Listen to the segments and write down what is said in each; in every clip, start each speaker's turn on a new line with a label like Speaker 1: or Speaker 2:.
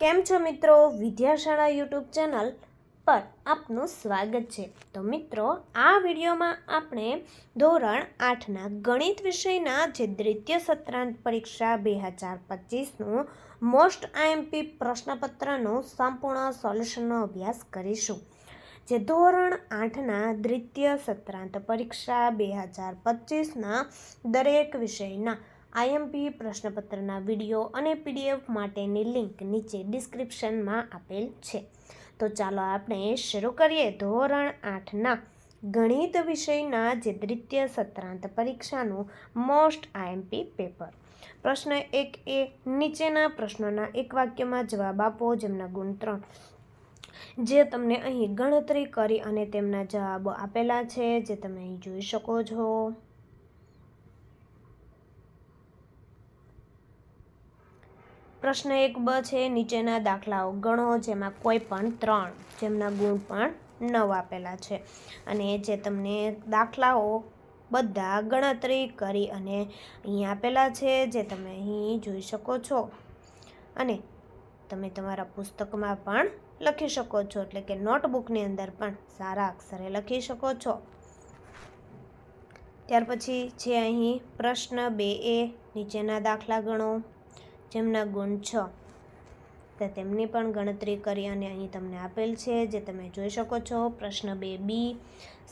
Speaker 1: કેમ છો મિત્રો? વિદ્યાશાળા યુટ્યુબ ચેનલ પર આપનું સ્વાગત છે. તો મિત્રો, આ વિડીયોમાં આપણે ધોરણ આઠના ગણિત વિષયના જે દ્વિતીય સત્રાંત પરીક્ષા બે હજાર પચીસનું મોસ્ટ આઈએમપી પ્રશ્નપત્રનું સંપૂર્ણ સોલ્યુશનનો અભ્યાસ કરીશું. જે ધોરણ આઠના દ્વિતીય સત્રાંત પરીક્ષા બે હજાર પચીસના દરેક વિષયના આઈએમપી પ્રશ્નપત્રના વીડિયો અને પીડીએફ માટેની લિંક નીચે ડિસ્ક્રિપ્શનમાં આપેલ છે. તો ચાલો આપણે શરૂ કરીએ. ધોરણ આઠના ગણિત વિષયના જે દ્વિતીય સત્રાંત પરીક્ષાનું મોસ્ટ આઈએમપી પેપર. પ્રશ્ન એક એ, નીચેના પ્રશ્નોના એક વાક્યમાં જવાબ આપો જેમના ગુણ ત્રણ. જે તમને અહીં ગણતરી કરી અને તેમના જવાબો આપેલા છે, જે તમે અહીં જોઈ શકો છો. પ્રશ્ન એક બ છે, નીચેના દાખલાઓ ગણો, જેમાં કોઈ પણ ત્રણ જેમના ગુણ પણ નવ આપેલા છે. અને જે તમને દાખલાઓ બધા ગણતરી કરી અને અહીં આપેલા છે, જે તમે અહીં જોઈ શકો છો. અને તમે તમારા પુસ્તકમાં પણ લખી શકો છો, એટલે કે નોટબુકની અંદર પણ સારા અક્ષરે લખી શકો છો. ત્યાર પછી છે અહીં પ્રશ્ન બે એ, નીચેના દાખલા ગણો. જેમના ગુણ છ. તો તેમની પણ ગણતરી કરી અને અહીં તમને આપેલ છે, જે તમે જોઈ શકો છો. પ્રશ્ન બે બી.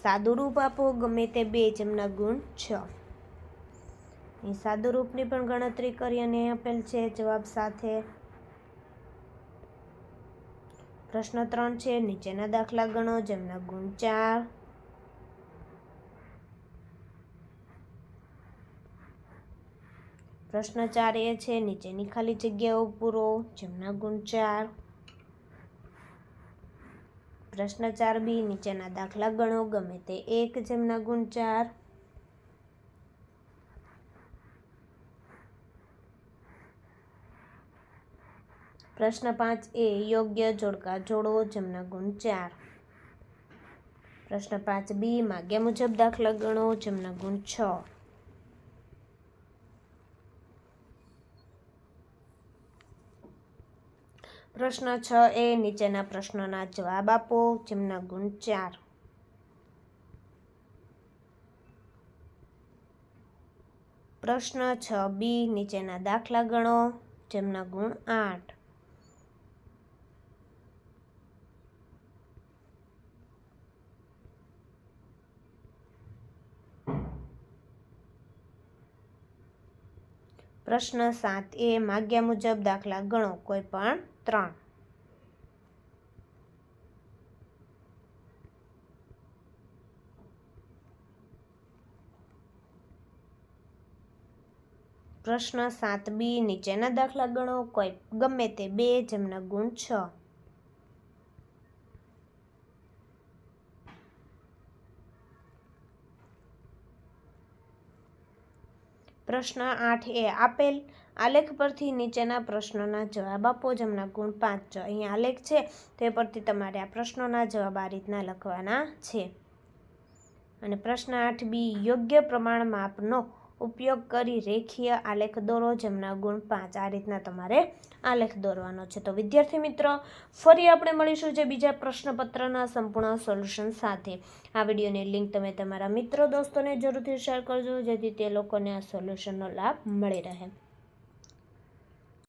Speaker 1: સાદુરૂપ આપો, ગમે તે બે જેમના ગુણ છ. અહીં સાદુરૂપની પણ ગણતરી કરી અને આપેલ છે, જવાબ સાથે. પ્રશ્ન ત્રણ છે, નીચેના દાખલા ગણો, જેમના ગુણ ચાર. પ્રશ્ન ચાર એ છે, નીચેની ખાલી જગ્યાઓ પૂરો જેમના ગુણ ચાર. પ્રશ્ન ચાર બી, નીચેના દાખલા ગણો, ગમે તે એક જેમના ગુણ ચાર. પ્રશ્ન પાંચ એ, યોગ્ય જોડકા જોડો જેમના ગુણ ચાર. પ્રશ્ન પાંચ બી, માગ્યા મુજબ દાખલા ગણો જેમના ગુણ છ. પ્રશ્ન છ એ નીચેના પ્રશ્નોના જવાબ આપો, જેમના ગુણ ચાર. પ્રશ્ન છ બી નીચેના દાખલા ગણો, જેમના ગુણ આઠ. પ્રશ્ન સાત એ માગ્યા મુજબ દાખલા ગણો, કોઈ પણ ત્રણ. પ્રશ્ન સાત બી, નીચેના દાખલા ગણો, કોઈ ગમે તે બે, જેમના ગુણ છ. પ્રશ્ન આઠ એ આપેલ. આલેખ પરથી નીચેના પ્રશ્નોના જવાબ આપો, જેમના ગુણ પાંચ છ. અહીં આલેખ છે, તે પરથી તમારે આ પ્રશ્નોના જવાબ આ રીતના લખવાના છે. અને પ્રશ્ન આઠ બી, યોગ્ય પ્રમાણ માપનો ઉપયોગ કરી રેખીય આલેખ દોરો, જેમના ગુણ પાંચ. આ રીતના તમારે આલેખ દોરવાનો છે. તો વિદ્યાર્થી મિત્રો, ફરી આપણે મળીશું જે બીજા પ્રશ્નપત્રના સંપૂર્ણ સોલ્યુશન સાથે. આ વિડીયોની લિંક તમે તમારા મિત્રો, દોસ્તોને જરૂરથી શેર કરજો, જેથી તે લોકોને આ સોલ્યુશનનો લાભ મળી રહે.